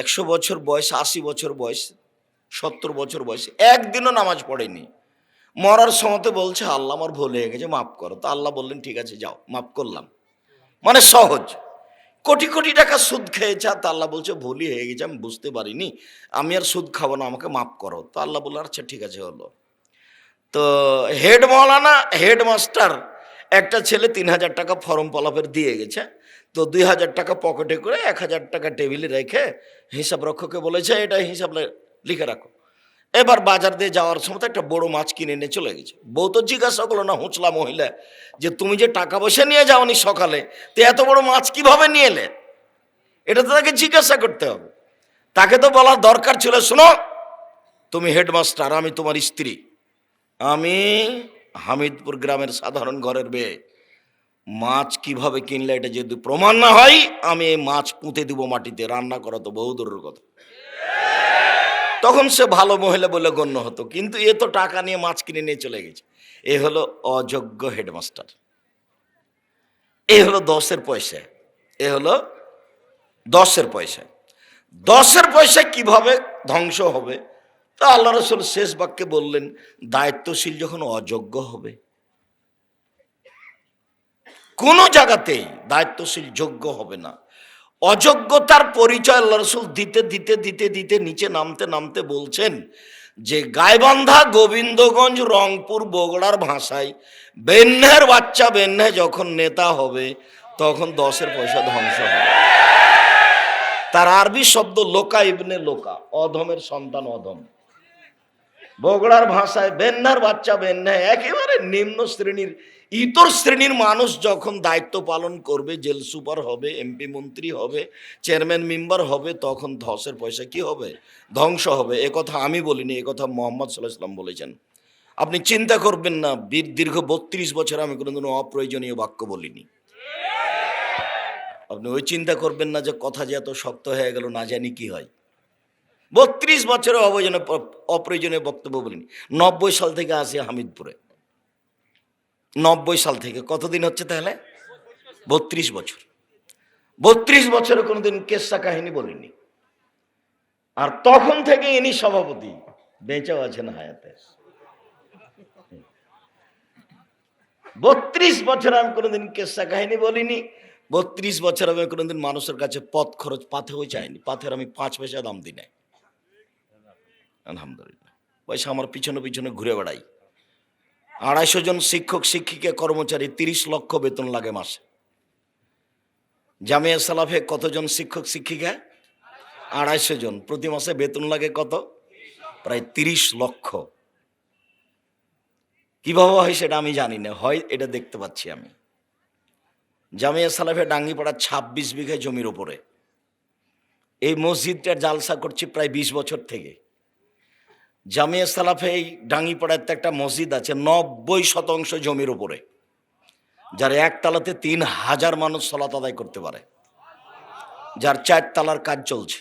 একশো বছর বয়স, আশি বছর বয়স, সত্তর বছর বয়স, একদিনও নামাজ পড়েনি। মরার সময়তে বলছে, আল্লাহ আমার ভুল হয়ে গেছে, মাফ করো। তো আল্লাহ বললেন, ঠিক আছে, যাও, মাফ করলাম। মানে সহজ। কোটি কোটি টাকা সুদ খেয়েছে, আর তা আল্লাহ বলছে, ভুলই হয়ে গেছে, আমি বুঝতে পারিনি। আমি আর সুদ খাব না, আমাকে মাফ করো। তো আল্লাহ বলল আচ্ছা ঠিক আছে, হলো। তো হেড মৌলানা হেড মাস্টার একটা ছেলে তিন হাজার টাকা ফর্ম পলাপের দিয়ে গেছে। তো দুই হাজার টাকা পকেটে করে এক হাজার টাকা টেবিলে রেখে হিসাব রক্ষকে বলেছে, এটা হিসাব লিখে রাখো। এবার বাজার দিয়ে যাওয়ার সময় একটা বড় মাছ কিনে নিয়ে চলে গেছে। বউ তো জিজ্ঞাসা করল, না, হুঁচলা মহিলা, যে তুমি যে টাকা পয়সা নিয়ে যাওনি সকালে, তো এত বড় মাছ কীভাবে নিয়ে এলে? এটা তো তাকে জিজ্ঞাসা করতে হবে। তাকে তো বলার দরকার ছিল, শোনো, তুমি হেডমাস্টার, আমি তোমার স্ত্রী। আমি হামিদপুর গ্রামের সাধারণ ঘরের মেয়ে। মাছ কীভাবে কিনলে এটা যদি প্রমাণ না হয়, আমি এই মাছ পুঁতে দিব মাটিতে। রান্না করা তো বহু দূরের কথা। তখন সে ভালো মহিলা বলে গণ্য হতো। কিন্তু এ তো টাকা নিয়ে মাছ কিনে নিয়ে চলে গেছে। এ হলো অযোগ্য হেডমাস্টার। এ হলো দশের পয়সা। এ হলো দশের পয়সা। দশের পয়সা কীভাবে ধ্বংস হবে? তা আল্লাহ রসুল শেষ বাক্যে বললেন, দায়িত্বশীল যখন অযোগ্য হবে কোনো জায়গাতেই দায়িত্বশীল যোগ্য হবে না। অযোগ্যতার পরিচয় আল্লাহ রসুল দিতে দিতে দিতে দিতে, নিচে নামতে নামতে বলছেন যে, গাইবান্ধা গোবিন্দগঞ্জ, রংপুর, বগুড়ার ভাষায় বেন্নের বাচ্চা বেন্নে যখন নেতা হবে, তখন দশের পয়সা ধ্বংস হবে। তার আরবি শব্দ লোকা ইবনে লোকা, অধমের সন্তান অধম। বগুড়ার ভাষায় বেন্নার বাচ্চা বেন্না একেবারে নিম্ন শ্রেণির ইতর শ্রেণির মানুষ যখন দায়িত্ব পালন করবে, জেল সুপার হবে, এমপি মন্ত্রী হবে, চেয়ারম্যান মেম্বার হবে, তখন ধসের পয়সা কি হবে? ধ্বংস হবে। এ কথা আমি বলিনি, এ কথা মোহাম্মদ সাল্লাহ ইসলাম বলেছেন। আপনি চিন্তা করবেন না দীর্ঘ বত্রিশ বছর আমি কোনোদিনও অপ্রয়োজনীয় বাক্য বলিনি। আপনি ওই চিন্তা করবেন না যে কথা যে এত শক্ত হয়ে গেল, না জানি কি হয়। বত্রিশ বছরে অপ্রয়োজনীয় অপ্রয়োজনীয় বক্তব্য বলিনি। নব্বই সাল থেকে আসি হামিদপুরে। নব্বই সাল থেকে। কতদিন হচ্ছে তাহলে? বত্রিশ বছর। বত্রিশ বছরে কোনোদিন কেসা কাহিনী বলিনি। আর তখন থেকে ইনি সভাপতি। বেঁচেও আছেন হায়াতে। বত্রিশ বছর আমি কোনোদিন কেসা কাহিনী বলিনি। বত্রিশ বছর আমি কোনোদিন মানুষের কাছে পথ খরচ পাথেও চাইনি। পাথের আমি পাঁচ পয়সা দাম দিই নাই। আলহামদুলিল্লাহ। পয়সা আমার পিছনে পিছনে ঘুরে বেড়াই। আড়াইশো জন শিক্ষক, শিক্ষিকা, কর্মচারী তিরিশ লক্ষ বেতন লাগে মাসে। জামিয়া সালাফে কতজন শিক্ষক, শিক্ষিকা? আড়াইশো জন। প্রতি মাসে বেতন লাগে কত? প্রায় তিরিশ লক্ষ। কীভাবে হয় সেটা আমি জানি না। হয় এটা দেখতে পাচ্ছি আমি। জামিয়া সালাফে ডাঙ্গিপাড়া ছাব্বিশ বিঘা জমির ওপরে এই মসজিদটার জালসা করছি প্রায় বিশ বছর থেকে। জামিয়া সালাফে এই ডাঙ্গিপাড়াতে একটা মসজিদ আছে, নব্বই শতাংশ জমির উপরে, যার একতলাতে তিন হাজার মানুষ সলাত আদায় করতে পারে, যার চার তালার কাজ চলছে।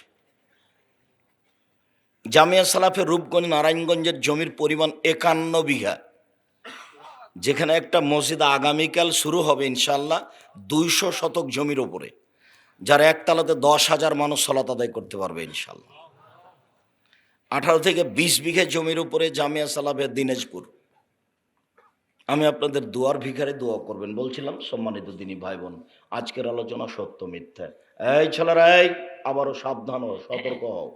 জামিয়া সালাফে রূপগঞ্জ নারায়ণগঞ্জের জমির পরিমাণ একান্ন বিঘা, যেখানে একটা মসজিদ আগামীকাল শুরু হবে ইনশাল্লাহ দুইশো শতক জমির ওপরে যার একতলাতে দশ হাজার মানুষ সলাত আদায় করতে পারবে ইনশাল্লাহ আঠারো থেকে বিশ বিঘে জমির উপরে জামিয়া সালাফের দিনাজপুর। আমি আপনাদের দুয়ার ভিখারে দোয়া করবেন, বলছিলাম সম্মানিত দিনী ভাই বোন আজকের আলোচনা সত্য মিথ্যা। এই ছেলেরা, এই, আবারও সাবধান হও, সতর্ক হও।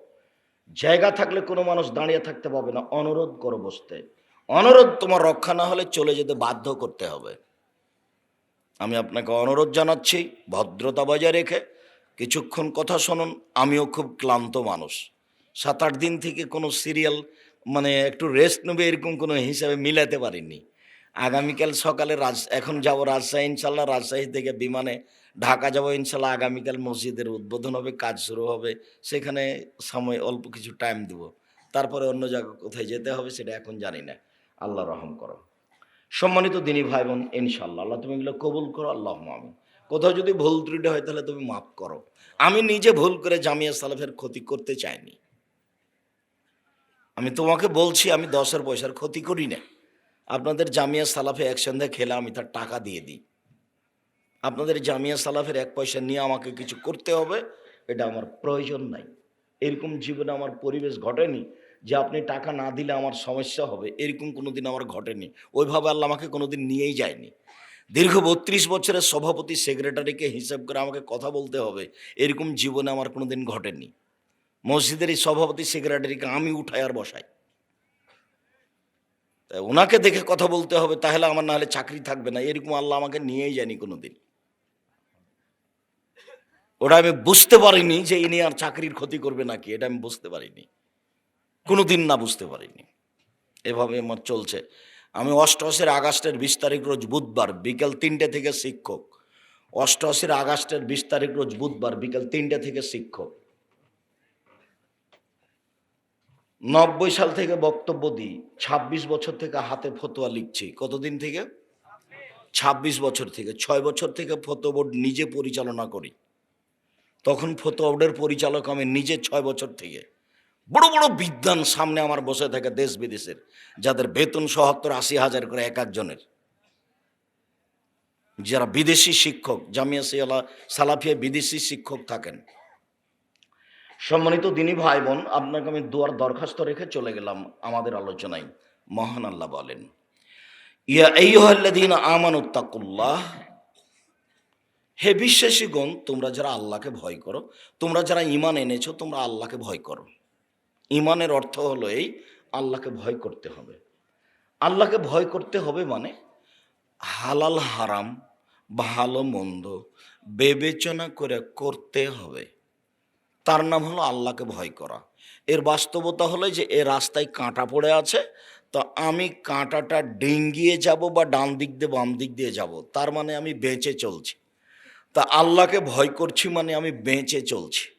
জায়গা থাকলে কোনো মানুষ দাঁড়িয়ে থাকতে পাবে না, অনুরোধ করো বসতে। অনুরোধ তোমার রক্ষা না হলে চলে যেতে বাধ্য করতে হবে। আমি আপনাকে অনুরোধ জানাচ্ছি, ভদ্রতা বজায় রেখে, কিছুক্ষণ কথা শুনুন, আমিও খুব ক্লান্ত মানুষ। সাত আট দিন থেকে কোনো সিরিয়াল মানে একটু রেস্ট নেবে এরকম কোনো হিসাবে মিলাতে পারিনি। আগামীকাল সকালে রাজ, এখন যাব রাজশাহী ইনশাল্লাহ, রাজশাহী থেকে বিমানে ঢাকা যাব ইনশাল্লাহ, আগামীকাল মসজিদের উদ্বোধন হবে, কাজ শুরু হবে, সেখানে সময় অল্প কিছু টাইম দেব। তারপরে অন্য জায়গা কোথায় যেতে হবে সেটা এখন জানি না। আল্লাহ রহম করো সম্মানিত দিনী ভাই বোন ইনশাল্লাহ, আল্লাহ তুমি এগুলো কবুল করো আল্লাহ আমি কোথাও যদি ভুল ত্রুটি হয় তাহলে তুমি মাফ করো। আমি নিজে ভুল করে জামিয়া সালাফের ক্ষতি করতে চাইনি। আমি তোমাকে বলছি, আমি দশের পয়সার ক্ষতি করি না। আপনাদের জামিয়া সালাফে এক সন্ধ্যা খেলে আমি তার টাকা দিয়ে দিই। আপনাদের জামিয়া সালাফের এক পয়সা নিয়ে আমাকে কিছু করতে হবে, এটা আমার প্রয়োজন নাই। এরকম জীবনে আমার পরিবেশ ঘটেনি যে আপনি টাকা না দিলে আমার সমস্যা হবে। এরকম কোনো দিন আমার ঘটেনি। ওইভাবে আল্লাহ আমাকে কোনোদিন নিয়েই যায়নি। দীর্ঘ বত্রিশ বছরের সভাপতি সেক্রেটারিকে হিসাব করে আমাকে কথা বলতে হবে। এরকম জীবনে আমার কোনো দিন ঘটেনি। মসজিদের এই সভাপতি সেক্রেটারিকে আমি উঠাই আর বসাই। ওনাকে দেখে কথা বলতে হবে, তাহলে আমার না হলে চাকরি থাকবে না। এরকম আল্লাহ আমাকে নিয়েই যায়নি কোনোদিন। ওটা আমি বুঝতে পারিনি যে ইনি আর চাকরির ক্ষতি করবে নাকি, এটা আমি বুঝতে পারিনি। কোনোদিন না বুঝতে পারিনি। এভাবে আমার চলছে। আমি অষ্টআশির আগস্টের বিশ তারিখ রোজ বুধবার, বিকেল তিনটে থেকে শিক্ষক। অষ্টআশির আগস্টের বিশ তারিখ রোজ বুধবার, বিকেল তিনটে থেকে শিক্ষক। নব্বই সাল থেকে বক্তব্য দিই, ছাব্বিশ বছর থেকে হাতে ফতোয়া লিখছি। কতদিন থেকে? ছাব্বিশ বছর থেকে। ছয় বছর থেকে ফতোয়া বোর্ড নিজে পরিচালনা করি। তখন ফতোয়া বোর্ডের পরিচালক আমি নিজে ছয় বছর থেকে। বড় বড় বিদ্যান সামনে আমার বসে থাকে দেশ বিদেশের, যাদের বেতন সহাত্তর আশি হাজার করে এক একজনের। যারা বিদেশি শিক্ষক, জামিয়া সিয়ালা সালাফিয়া বিদেশি শিক্ষক থাকেন। সম্মানিত দিনী ভাই বোন আপনাকে আমি দুয়ার দরখাস্ত রেখে চলে গেলাম আমাদের আলোচনায়। মহান আল্লাহ বলেন, ইয়া এইহল্লাদিন আমানুত্তাকুল্লাহ হে বিশ্বাসীগণ, তোমরা যারা আল্লাহকে ভয় করো, তোমরা যারা ইমান এনেছো, তোমরা আল্লাহকে ভয় করো। ইমানের অর্থ হলো এই, আল্লাহকে ভয় করতে হবে। আল্লাহকে ভয় করতে হবে মানে হালাল হারাম, ভালো মন্দ বিবেচনা করে করতে হবে। তার নাম হলো আল্লাহকে ভয় করা। এর বাস্তবতা হলো যে এ রাস্তায় কাঁটা পড়ে আছে, তো আমি কাঁটাটা ডেঙ্গিয়ে যাব বা ডান দিক দিয়ে বাম দিক দিয়ে যাব, তার মানে আমি বেঁচে চলছি। তা আল্লাহকে ভয় করছি মানে আমি বেঁচে চলছি।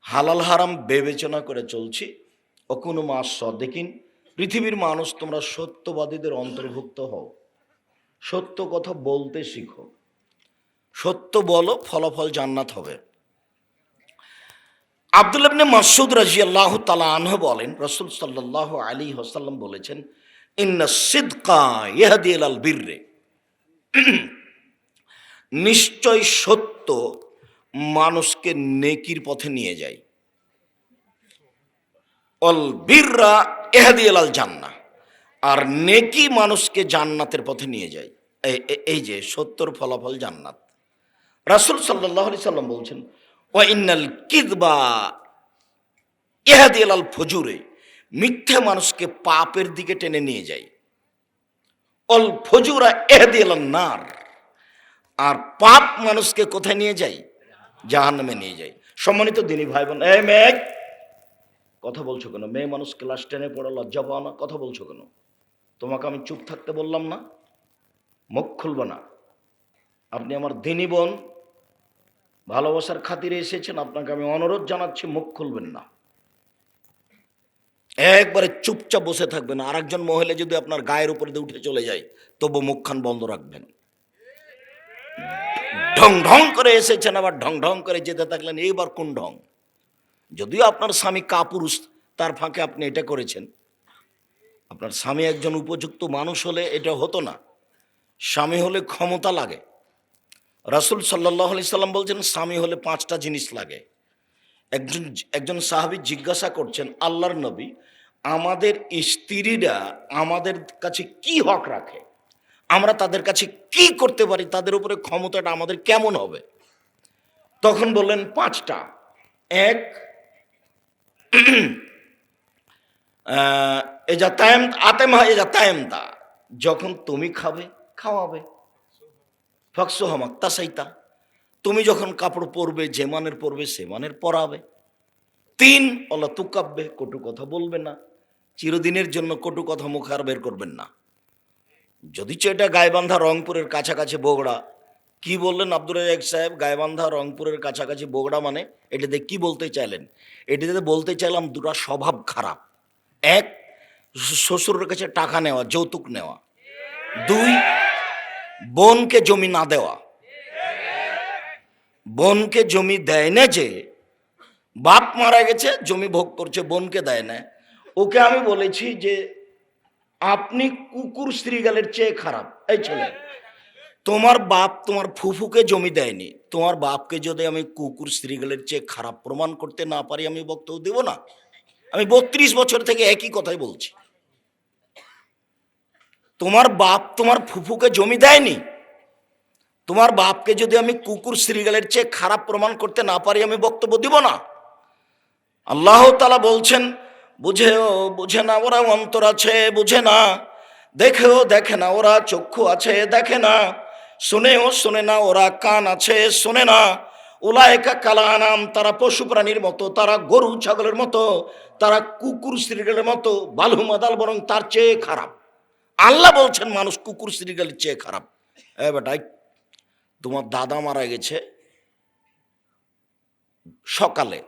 হালাল হারাম বিবেচনা করে চলছি। ও কোনো মাস দেখিন পৃথিবীর মানুষ তোমরা সত্যবাদীদের অন্তর্ভুক্ত হও। সত্য কথা বলতে শিখো। সত্য বলো, ফলাফল জান্নাত হবে। আব্দুল ইবনে মাসুদ রাজি আল্লাহ তালা আনহ বলেন, রসুল সাল্লাহ আলী হাসাল্লাম বলেছেন সিদ্কা বীররে। নিশ্চয় সত্য, মানুষকে নেকির পথে নিয়ে যায়। অল এহাদি জান্না আর নেকি মানুষকে জান্নাতের পথে নিয়ে যায়। এই যে সত্যর ফলাফল জান্নাত। রাসুল সাল্লাহ আলি সাল্লাম বলছেন ও ইন্নাল কিদবা। এহাদি আল ফজুরে, মিথ্যে মানুষকে পাপের দিকে টেনে নিয়ে যায়। অল ফজুরা এহাদি আল নার। আর পাপ মানুষকে কোথায় নিয়ে যায়? জাহান্নামে নিয়ে যায়। সম্মানিত দিনী ভাই বোন এ মেঘ কথা বলছো কেন? মেয়ে মানুষ ক্লাস টেনে পড়া লজ্জা পাও না? কথা বলছো কেন? তোমাকে আমি চুপ থাকতে বললাম না? মুখ খুলব না। আপনি আমার দিনী বোন ভালোবাসার খাতিরে এসেছেন। আপনাকে আমি অনুরোধ জানাচ্ছি, মুখ খুলবেন না। একবারে চুপচাপ বসে থাকবেন। আর একজন মহিলা যদি আপনার গায়ের উপরে দিয়ে উঠে চলে যায়, তবু মুখখান বন্ধ রাখবেন। ঢং ঢং করে এসেছেন, আবার ঢং ঢং করে যেতে থাকলেন, এইবার কোন ঢং? যদিও আপনার স্বামী কাপুরুষ, তার ফাঁকে আপনি এটা করেছেন। আপনার স্বামী একজন উপযুক্ত মানুষ হলে এটা হতো না। স্বামী হলে ক্ষমতা লাগে। রাসুল সাল্লাহ আলি সাল্লাম বলছেন, স্বামী হলে পাঁচটা জিনিস লাগে। একজন একজন সাহাবি জিজ্ঞাসা করছেন, আল্লাহর নবী, আমাদের স্ত্রীরা আমাদের কাছে কি হক রাখে? আমরা তাদের কাছে কি করতে পারি? তাদের উপরে ক্ষমতাটা আমাদের কেমন হবে? তখন বললেন, পাঁচটা। এক এ এজা তায়েম, আতেমা এজা তায়েমতা। যখন তুমি খাবে, খাওয়াবে। ফকসু হমাক তাসাইতা। তুমি যখন কাপড় পরবে যে মানের পরবে সে মানের পরাবে। তিন অলা তুকাব্বে কটু কথা বলবে না। চিরদিনের জন্য কটু কথা মুখ আর বের করবেন না। যদি এটা গাইবান্ধা রংপুরের কাছাকাছি বগড়া, কি বললেন আব্দুল রাজাক সাহেব? গাইবান্ধা রংপুরের কাছাকাছি বগড়া মানে? এটাতে কি বলতে চাইলেন? এটাতে বলতে চাইলাম দুটা স্বভাব খারাপ। এক, শ্বশুরের কাছে টাকা নেওয়া, যৌতুক নেওয়া। দুই বোনকে জমি না দেওয়া। বোনকে জমি দেয় না যে, বাপ মারা গেছে, জমি ভোগ করছে, বোনকে দেয় না। ওকে আমি বলেছি যে, আপনি কুকুর শ্রীগালের চেয়ে খারাপ। এই ছেলে, তোমার বাপ তোমার ফুফুকে জমি দেয়নি। তোমার বাপকে যদি আমি কুকুর শ্রীগালের চেয়ে খারাপ প্রমাণ করতে না পারি, আমি বক্তব্য দেব না। আমি বত্রিশ বছর থেকে একই কথাই বলছি। তোমার বাপ তোমার ফুফুকে জমি দেয়নি? তোমার বাপকে যদি আমি কুকুর শ্রীগালের চেয়ে খারাপ প্রমাণ করতে না পারি, আমি বক্তব্য দিব না? আল্লাহ তালা বলছেন, বুঝেও বুঝে না, ওরা অন্তর আছে, বুঝে না। দেখেও দেখে না, ওরা চক্ষু আছে, দেখে না। শুনেও শুনে না, ওরা কান আছে, শোনে না। ওলা ওলায়কা কালানাম, তারা পশু প্রাণীর মতো, তারা গরু, ছাগলের মতো, তারা কুকুর শ্রীগালের মতো বালু মাদাল বরং তার চেয়ে খারাপ। আল্লাহ বলছেন, মানুষ কুকুর শ্রীগালের চেয়ে খারাপ। এ বেটাই তোমার দাদা মারা গেছে সকালে।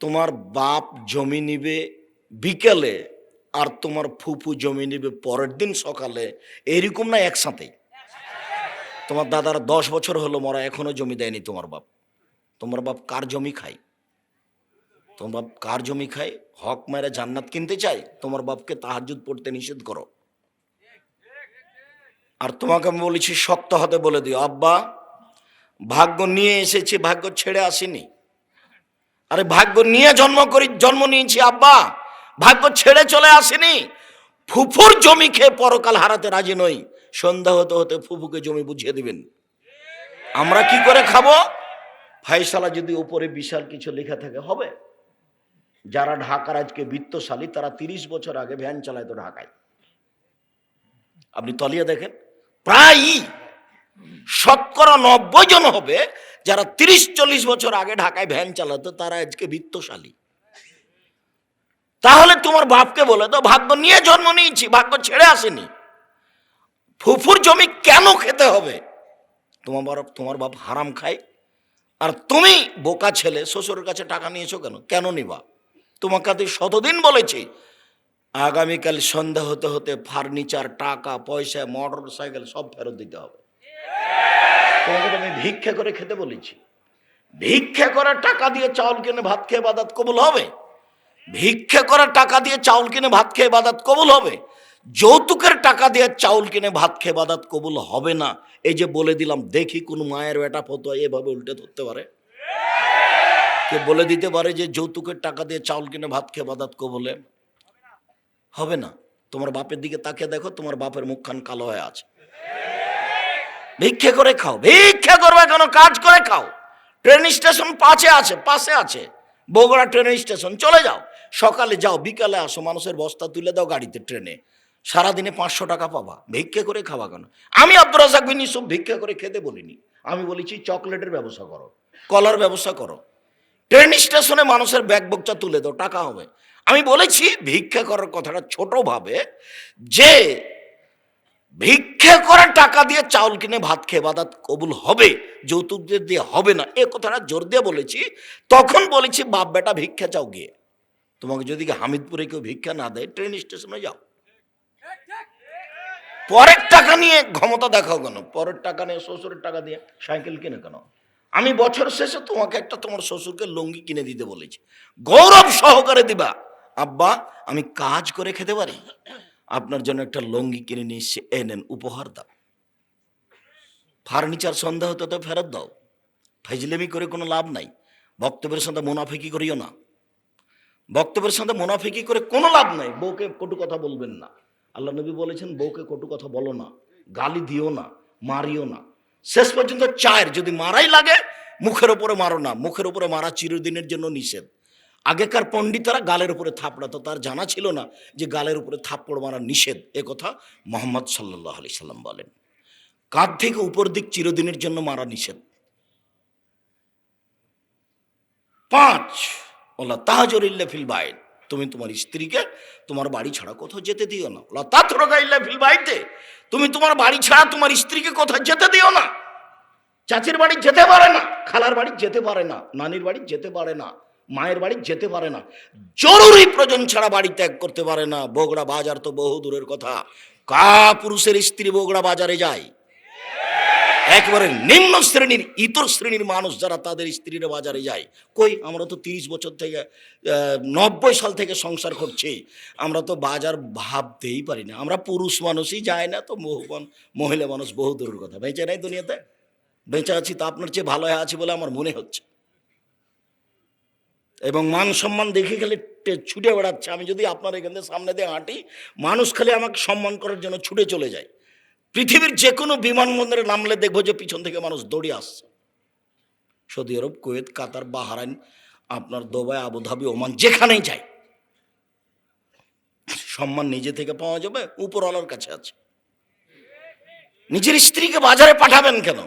তোমার বাপ জমি নিবে বিকেলে আর তোমার ফুফু জমি নিবে পরের দিন সকালে। এরকম না একসাথেই তোমার দাদার দশ বছর হলো, মরা এখনও জমি দেয়নি তোমার বাপ। তোমার বাপ কার জমি খায়? তোমার বাপ কার জমি খায়? হক মেরে জান্নাত কিনতে চায়? তোমার বাপকে তাহাজুদ পড়তে নিষেধ করো। আর তোমাকে আমি বলেছি শক্ত হতে বলে দিও। আব্বা, ভাগ্য নিয়ে এসেছি, ভাগ্য ছেড়ে আসেনি। আরে ভাগ্য নিয়ে জন্ম করি, জন্ম নিয়েছি, আব্বা। ভাগ্য ছেড়ে চলে আসেনি। ফুফুর জমি খেয়ে পরকাল হারাতে রাজি নই। সন্ধ্যা হতে হতে ফুফুকে জমি বুঝিয়ে দিবেন। আমরা কি করে খাব? ফাইসালা যদি উপরে বিশাল কিছু লেখা থাকে, হবে? যারা ঢাকার আজকে বৃত্তশালী, তারা তিরিশ বছর আগে ভ্যান চালাইতো ঢাকায়। আপনি তলিয়া দেখেন। প্রায়ই শতকরা নব্বই জন হবে, যারা তিরিশ, চল্লিশ বছর আগে ঢাকায় ভ্যান চালাতো, তারা আজকে বৃত্তশালী। তাহলে তোমার বাপকে বলে তো ভাগ্য নিয়ে জন্ম নিয়েছি, ভাগ্য ছেড়ে আসেনি। ফুফুর জমি কেন খেতে হবে? তোমার বাপ তোমার বাপ হারাম খায়। আর তুমি বোকা ছেলে, শ্বশুরের কাছে টাকা নিয়েছো কেন? কেন নিবা? তোমাকে শতদিন বলেছি আগামীকাল সন্ধ্যা হতে হতে ফার্নিচার, টাকা, পয়সা, মোটর সাইকেল সব ফেরত দিতে হবে। তোমাকে তো আমি ভিক্ষা করে খেতে বলেছি। ভিক্ষা করার টাকা দিয়ে চাউল কিনে ভাত খেয়ে বাদাত কবুল হবে? ভিক্ষা করার টাকা দিয়ে চাউল কিনে ভাত খেয়ে বাদাত কবুল হবে? যৌতুকের টাকা দিয়ে চাউল কিনে ভাত খেয়ে বাদাত কবুল হবে না? এই যে বলে দিলাম, দেখি কোন মায়ের বেটা ফতো এভাবে উল্টে ধরতে পারে? কে বলে দিতে পারে যে যৌতুকের টাকা দিয়ে চাউল কিনে ভাত খেয়ে বাদাত কবুলে? হবে না। তোমার বাপের দিকে তাকিয়ে দেখো, তোমার বাপের মুখখান কালো হয়ে আছে। ভিক্ষে করে খাও, ভিক্ষে করবে কেন? কাজ করে খাও। ট্রেন স্টেশন পাশে আছে পাশে আছে। বগুড়া ট্রেন স্টেশন, চলে যাও। সকালে যাও, বিকালে আসো, মানুষের বস্তা তুলে দাও গাড়িতে ট্রেনে। সারাদিনে পাঁচশো টাকা পাবা। ভিক্ষে করে খাওয়া কেন? আমি আব্দুর রাজাক বিন ভিক্ষে করে খেতে বলিনি। আমি বলেছি, চকলেটের ব্যবসা করো, কলার ব্যবসা করো। ট্রেন স্টেশনে মানুষের ব্যাগ বকচা তুলে দাও, টাকা হবে। আমি বলেছি, ভিক্ষা করার কথাটা ছোটভাবে যে ভিক্ষা করা টাকা দিয়ে চাউল কিনে ভাত খেয়ে বাদাত কবুল হবে, যৌতুকদের দিয়ে হবে না, এ কথাটা জোর দিয়ে বলেছি, তখন বলেছি, বাপ বেটা ভিক্ষা চাও গিয়ে। তোমাকে যদি হামিদপুরে কেউ ভিক্ষা না দেয় ট্রেন স্টেশনে যাও। পরের টাকা নিয়ে ক্ষমতা দেখাও কেন? পরের টাকা নিয়ে, শ্বশুরের টাকা দিয়ে সাইকেল কিনে কেন? আমি বছর শেষে তোমাকে একটা তোমার শ্বশুরকে লুঙ্গি কিনে দিতে বলেছি। গৌরব সহকারে দিবা। আব্বা, আমি কাজ করে খেতে পারি? আপনার জন্য একটা লুঙ্গি কিনে নিয়ে এসে এ নেন, উপহার দাও। ফার্নিচার সন্ধ্যা হতে তো ফেরত দাও। ফাইজলেমি করে কোনো লাভ নাই। বক্তব্যের সাথে মোনাফিকি করিও না। বক্তব্যের সাথে মোনাফিকি করে কোনো লাভ নাই। বউকে কটু কথা বলবেন না। আল্লাহ নবী বলেছেন, বউকে কটু কথা বলো না। গালি দিও না, মারিও না। শেষ পর্যন্ত চায়ের, যদি মারাই লাগে, মুখের উপরে মারো না। মুখের উপরে মারা চিরদিনের জন্য নিষেধ। আগেকার পণ্ডিতরা গালের উপরে থাপড়াতো, তার জানা ছিল না যে গালের উপরে থাপ্পড় মারা নিষেধ। এ কথা মোহাম্মদ সাল্লাহ আলি সাল্লাম বলেন। কাঁধ থেকে উপর দিক চিরদিনের জন্য মারা নিষেধ। পাঁচ ওলা তাহাজরিল্লা ফিল বাইত। তুমি তোমার স্ত্রীকে তোমার বাড়ি ছাড়া কোথাও যেতে দিও না। ওলা তাথরগাইল্লা ফিল বাইতে। তুমি তোমার বাড়ি ছাড়া তোমার স্ত্রীকে কোথাও যেতে দিও না। চাচির বাড়ি যেতে পারে না, খালার বাড়ি যেতে পারে না, নানির বাড়ি যেতে পারে না। মায়ের বাড়ি যেতে পারে না। জরুরি প্রয়োজন ছাড়া বাড়ি ত্যাগ করতে পারে না। বগুড়া বাজার তো বহু দূরের কথা। কা পুরুষের স্ত্রী বগুড়া বাজারে যায়? একেবারে নিম্ন শ্রেণির, ইতর শ্রেণির মানুষ যারা তাদের স্ত্রীরা বাজারে যায়। কই, আমরা তো তিরিশ বছর থেকে নব্বই সাল থেকে সংসার করছি। আমরা তো বাজার ভাবতেই পারি না। আমরা পুরুষ মানুষই যায় না তো মহিলা মানুষ বহু দূরের কথা। বেঁচে নাই দুনিয়াতে? বেঁচে আছি তা আপনার চেয়ে ভালো আছি বলে আমার মনে হচ্ছে। এবং মান সম্মান দেখে খালি ছুটে বেড়াচ্ছে। আমি যদি আপনার এখান থেকে সামনে দিয়ে হাঁটি, মানুষ খালি আমাকে সম্মান করার জন্য ছুটে চলে যায়। পৃথিবীর যে কোনো বিমানবন্দরে নামলে দেখব যে পিছন থেকে মানুষ দৌড়ে আসছে। Saudi Arab, Kuwait, Qatar, Bahrain, আপনার দুবাই, আবুধাবি, ওমান, যেখানেই যায় সম্মান নিজে থেকে পাওয়া যাবে, উপরওয়ালার কাছে আছে। নিজের স্ত্রীকে বাজারে পাঠাবেন কেন?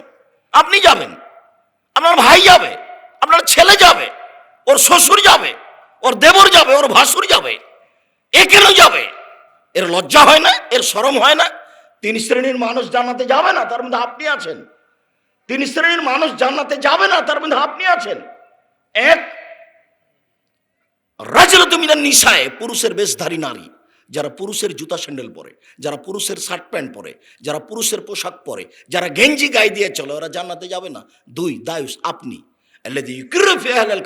আপনি যাবেন। আপনার ভাই যাবে, আপনার ছেলে যাবে। ওর শ্বশুর যাবে, ওর দেবর যাবে, ওর ভাসুর যাবে এ কেন যাবে। এর লজ্জা হয় না, এর শরম হয় না। তিন শ্রেণির মানুষ জানাতে যাবে না, তার মধ্যে আপনি আছেন। তিন শ্রেণির মানুষ জান্নাতে যাবে না, তার মধ্যে আপনি আছেন। এক রাজল তুমি নিশায় পুরুষের বেশধারী নারী, যারা পুরুষের জুতা স্যান্ডেল পরে, যারা পুরুষের শার্ট প্যান্ট পরে, যারা পুরুষের পোশাক পরে, যারা গেঞ্জি গায়ে দিয়ে চলে, ওরা জান্নাতে যাবে না। দুই, দায়ুস, আপনি। আল্লাযী ইউকিরু ফি আহলিল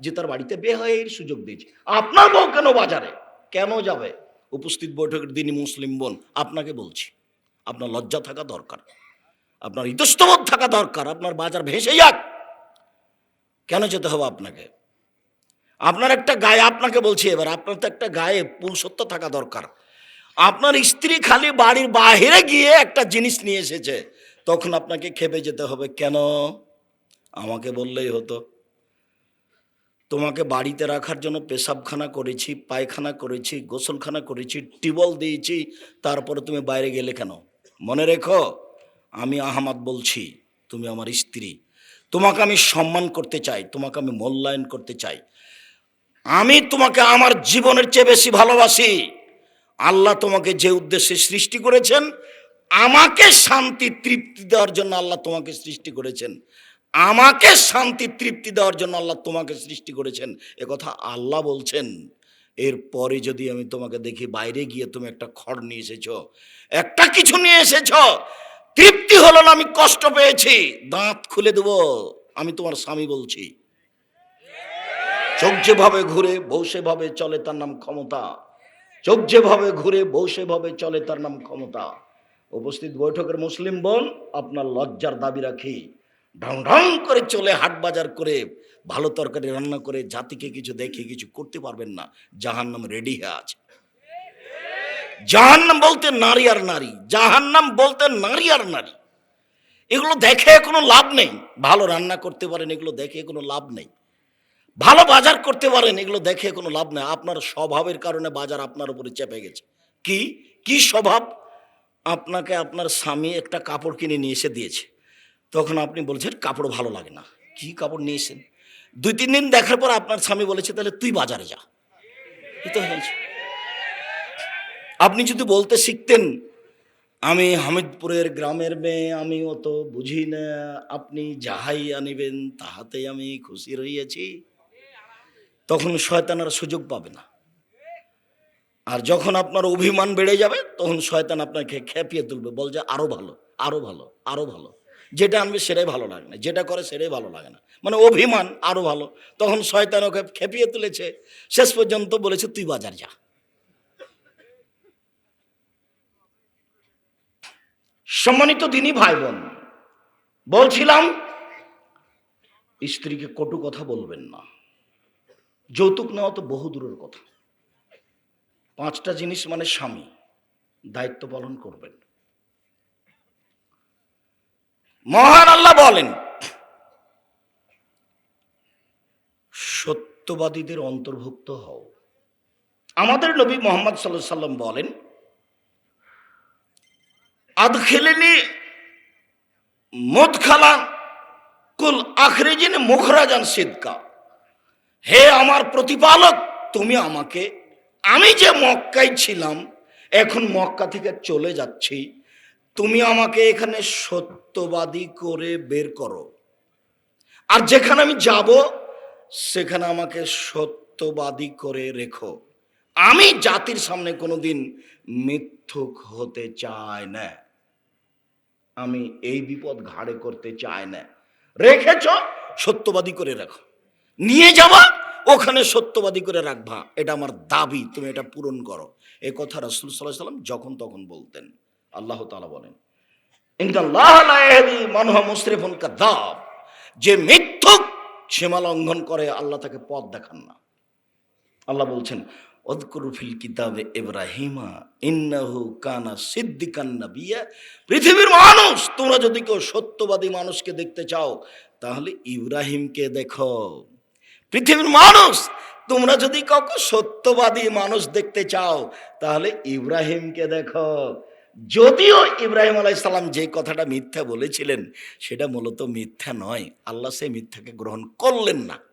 যে তার বাড়িতে বেহায়ের সুযোগ দিয়েছে। আপনার বউ কেন বাজারে? কেন যাবে? উপস্থিত বৈঠকের দিনই মুসলিম বোন, আপনাকে বলছি, আপনার লজ্জা থাকা দরকার, আপনার ইতস্তবোধ থাকা দরকার, আপনার বাজার ভেসে যাক। কেন যেতে হবে আপনাকে? আপনার একটা গায়ে, আপনাকে বলছি এবার, আপনার তো একটা গায়ে পুরুষত্ব থাকা দরকার। আপনার স্ত্রী খালি বাড়ির বাহিরে গিয়ে একটা জিনিস নিয়ে এসেছে, তখন আপনাকে খেপে যেতে হবে। কেন? আমাকে বললেই হতো, তোমাকে বাড়িতে রাখার জন্য পেশাবখানা করেছি, পায়খানা করেছি, গোসলখানা করেছি টিবল দিয়েছি, তারপরে তুমি বাইরে গেলে কেন? মনে রেখো, আমি আহমাদ বলছি, তুমি আমার স্ত্রী। তোমাকে আমি সম্মান করতে চাই, তোমাকে আমি মূল্যায়ন করতে চাই। আমি তোমাকে আমার জীবনের চেয়ে বেশি ভালোবাসি। আল্লাহ তোমাকে যে উদ্দেশ্যে সৃষ্টি করেছেন, আমাকে শান্তি, তৃপ্তি দেওয়ার জন্য আল্লাহ তোমাকে সৃষ্টি করেছেন। আমাকে শান্তি, তৃপ্তি দেওয়ার জন্য আল্লাহ তোমাকে সৃষ্টি করেছেন। কথা আল্লাহ বলছেন। এরপরে যদি আমি তোমাকে দেখি বাইরে গিয়ে তুমি একটা খড় নিয়ে এসেছ, একটা কিছু নিয়ে এসেছ, তৃপ্তি হলো না, আমি কষ্ট পেয়েছি, দাঁত খুলে দেবো, আমি তোমার স্বামী বলছি। চোখ যেভাবে ঘুরে বউ সেভাবে চলে, তার নাম ক্ষমতা। চোখ যেভাবে ঘুরে বউ সেভাবে চলে, তার নাম ক্ষমতা। উপস্থিত বৈঠকের মুসলিম বোন, আপনার লজ্জার দাবি রাখি। ঢং ঢং করে চলে হাট বাজার করে, ভালো তরকারি রান্না করে, জাতিকে কিছু দেখে কিছু করতে পারবেন না। জাহান্নাম রেডি হয়ে আছে। জাহান্নাম বলতে নারী আর নারী, জাহান্নাম বলতে নারী আর নারী। এগুলো দেখে কোনো লাভ নেই। ভালো রান্না করতে পারেন, এগুলো দেখে কোনো লাভ নেই। ভালো বাজার করতে পারেন, এগুলো দেখে কোনো লাভ নেই। আপনার স্বভাবের কারণে বাজার আপনার উপরে চেপে গেছে। কি? কি স্বভাব? আপনাকে আপনার স্বামী একটা কাপড় কিনে নিয়ে এসে দিয়েছে। তখন আপনি বলছেন, কাপড় ভালো লাগে না। কি কাপড় নিয়েছেন দুই, তিন দিন দেখার পর আপনার স্বামী বলেছে, তাহলে তুই বাজারে যা। তো আপনি যদি বলতে শিখতেন, আমি হামিদপুরের গ্রামের মেয়ে, আমি অত বুঝি না। আপনি যাহাই আনিবেন, তাহাতেই আমি খুশি রইয়াছি। তখন শয়তান আর সুযোগ পাবে না। আর যখন আপনার অভিমান বেড়ে যাবে, তখন শয়তান আপনাকে খেপিয়ে তুলবে। বল যে, আরও ভালো আরও ভালো আরও ভালো। যেটা আনবে সেটাই ভালো লাগে না, যেটা করে সেটাই ভালো লাগে না। মানে অভিমান আরও ভালো। তখন শয়তান ওকে খেপিয়ে তুলেছে, শেষ পর্যন্ত বলেছে, তুই বাজার যা। সম্মানিত দিনই ভাই বোন বলছিলাম, স্ত্রীকে কটু কথা বলবেন না। যৌতুক নেওয়া তো বহু দূরের কথা। পাঁচটা জিনিস মানে স্বামী, দায়িত্ব পালন করবেন। মহান আল্লাহ বলেন, সত্যবাদীদের অন্তর্ভুক্ত হও। আমাদের নবী মোহাম্মদ সাল্লাহ সাল্লাম বলেন, আদখেলেনি মদ খালান কুল আখরেজিন মুখরাজান সিদ্কা। হে আমার প্রতিপালক, তুমি আমাকে, আমি যে মক্কায় ছিলাম, এখন মক্কা থেকে চলে যাচ্ছি। তুমি আমাকে এখানে সত্যবাদী করে বের করো। আর যেখানে আমি যাব, সেখানে আমাকে সত্যবাদী করে রেখো। আমি জাতির সামনে কোনোদিন মিথ্যুক হতে চাই না। আমি এই বিপদ ঘাড়ে করতে চাই না। রেখেছ, সত্যবাদী করে রাখো। নিয়ে যাবা, ওখানে সত্যবাদী করে রাখবা। এটা আমার দাবি, তুমি এটা পূরণ করো। এ কথা রাসুল সাল্লাহ সাল্লাম যখন তখন বলতেন। আল্লাহ তালা বলেন যে মিথ্যুক সীমা লঙ্ঘন করে আল্লাহ তাকে পথ দেখান না। আল্লাহ বলছেন অদকুরু ফিল কিতাবে ইব্রাহিমা, ইন্নাহু কানা সিদ্দিকান নাবিয়া পৃথিবীর মানুষ, তোমরা যদি কেউ সত্যবাদী মানুষকে দেখতে চাও, তাহলে ইব্রাহিমকে দেখো। পৃথিবীর মানুষ, তোমরা যদি কাউকে সত্যবাদী মানুষ দেখতে চাও, তাহলে ইব্রাহিমকে দেখো। যদিও ইব্রাহিম আলাইসাল্লাম যে কথাটা মিথ্যা বলেছিলেন, সেটা মূলত মিথ্যা নয়। আল্লাহ সে মিথ্যাকে গ্রহণ করলেন না।